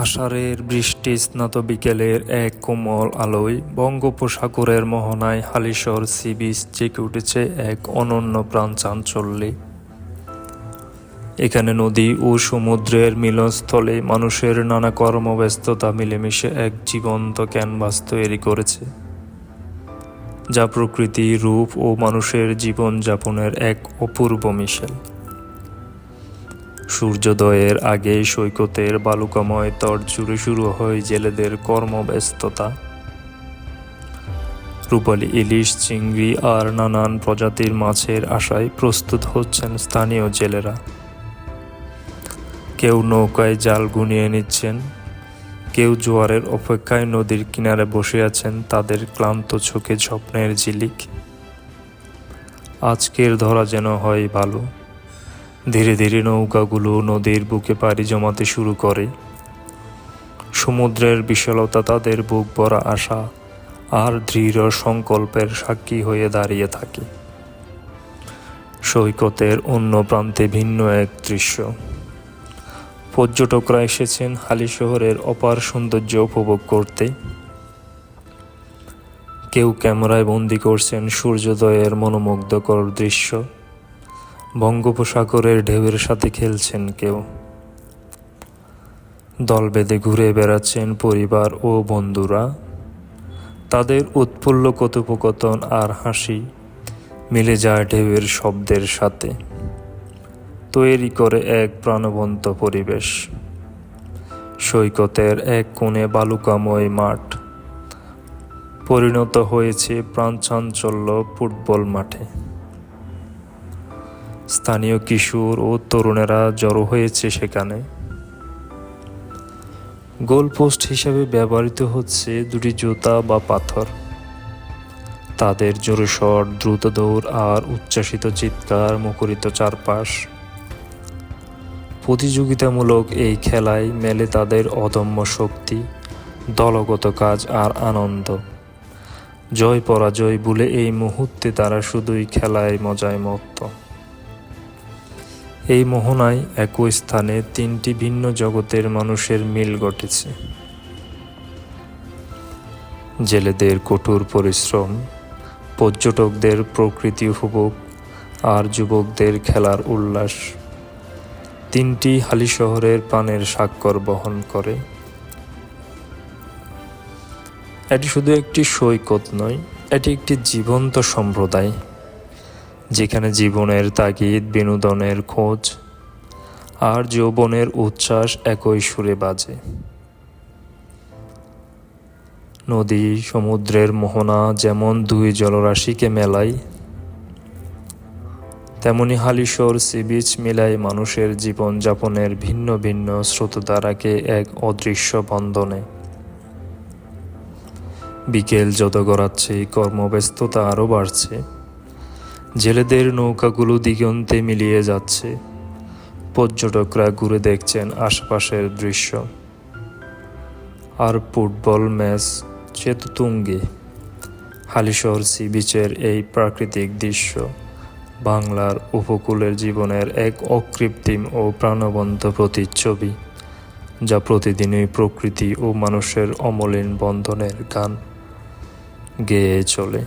আষাঢ়ের বৃষ্টি স্নাত বিকেলের এক কোমল আলোয় বঙ্গোপসাগরের মোহনায় হালিশহর সি বিচ জেগে উঠেছে এক অনন্য প্রাণ চাঞ্চল্যে এখানে নদী ও সমুদ্রের মিলনস্থলে মানুষের নানা কর্মব্যস্ততা মিলেমিশে এক জীবন্ত ক্যানভাস তৈরি করেছে, যা প্রকৃতি, রূপ ও মানুষের জীবনযাপনের এক অপূর্ব মিশেল। সূর্যোদয়ের আগে সৈকতের বালুকাময় তট জুড়ে শুরু হয় জেলেদের কর্মব্যস্ততা। রূপালী ইলিশ, চিংড়ি আর নানান প্রজাতির মাছের আশায় প্রস্তুত হচ্ছেন স্থানীয় জেলেরা। কেউ নৌকায় জাল গুনিয়ে নিচ্ছেন, কেউ জোয়ারের অপেক্ষায় নদীর কিনারে বসে আছেন তাদের ক্লান্ত চোখে স্বপ্নের ঝিলিক। আজকের ধরা যেন হয় ভালো। ধীরে ধীরে নৌকাগুলো নদীর বুকে পাড়ি জমাতে শুরু করে। সমুদ্রের বিশালতা তাদের বুক ভরা আশা আর দৃঢ় সংকল্পের সাক্ষী হয়ে দাঁড়িয়ে থাকে। সৈকতের অন্য প্রান্তে ভিন্ন এক দৃশ্য। পর্যটকরা এসেছেন হালি শহরের অপার সৌন্দর্য উপভোগ করতে। কেউ ক্যামেরায় বন্দি করছেন সূর্যোদয়ের মনোমুগ্ধকর দৃশ্য। বঙ্গোপসাগরের ঢেউয়ের সাথে খেলছেন কেউ। দল বেঁধে ঘুরে বেড়াচ্ছেন পরিবার ও বন্ধুরা। তাদের উৎফুল্ল কথোপকথন আর হাসি মিলে যায় ঢেউয়ের শব্দের সাথে। তৈরি করে এক প্রাণবন্ত পরিবেশ। সৈকতের এক কোণে বালুকাময় মাঠ। পরিণত হয়েছে প্রাণচাঞ্চল্য ফুটবল মাঠে। স্থানীয় কিশোর ও তরুণেরা জড়ো হয়েছে সেখানে। গোলপোস্ট হিসাবে ব্যবহৃত হচ্ছে দুটি জুতা বা পাথর। তাদের জোরে শট দ্রুত দৌড় আর উচ্ছ্বাসিত চিৎকার মুখরিত চারপাশ। প্রতিযোগিতামূলক এই খেলায় মেলে তাদের অদম্য শক্তি, দলগত কাজ আর আনন্দ। জয় পরাজয় বলে এই মুহূর্তে তারা শুধুই খেলায় মজায় মত্ত। এই মোহনায় একই স্থানে তিনটি ভিন্ন জগতের মানুষের মিল ঘটেছে। জেলেদের কঠোর পরিশ্রম, পর্যটকদের প্রকৃতি উপভোগ আর যুবকদের খেলার উল্লাস তিনটি হালি শহরের প্রাণের স্বাক্ষর বহন করে। এটি শুধু একটি সৈকত নয়, এটি একটি জীবন্ত সম্প্রদায়। যেখানে জীবনের তাগিদ, বিনোদনের খোঁজ আর যৌবনের উচ্ছ্বাস একই সুরে বাজে। নদী, সমুদ্রের মোহনা যেমন দুই জলরাশিকে মেলায়, তেমনি হালিশোর সি বিচ মিলাই মানুষের জীবনযাপনের ভিন্ন ভিন্ন স্রোতধারাকে এক অদৃশ্য বন্ধনে বিকেল যত গড়াচ্ছে, কর্মব্যস্ততা আরও বাড়ছে। জেলেদের নৌকাগুলো দিগন্তে মিলিয়ে যাচ্ছে। পর্যটকরা ঘুরে দেখছেন আশপাশের দৃশ্য। আর ফুটবল ম্যাচ চেতুতুঙ্গে হালিশহর সি বিচের এই প্রাকৃতিক দৃশ্য বাংলার উপকূলের জীবনের এক অকৃত্রিম ও প্রাণবন্ত প্রতিচ্ছবি, যা প্রতিদিনই প্রকৃতি ও মানুষের অমলিন বন্ধনের গান গেয়ে চলে।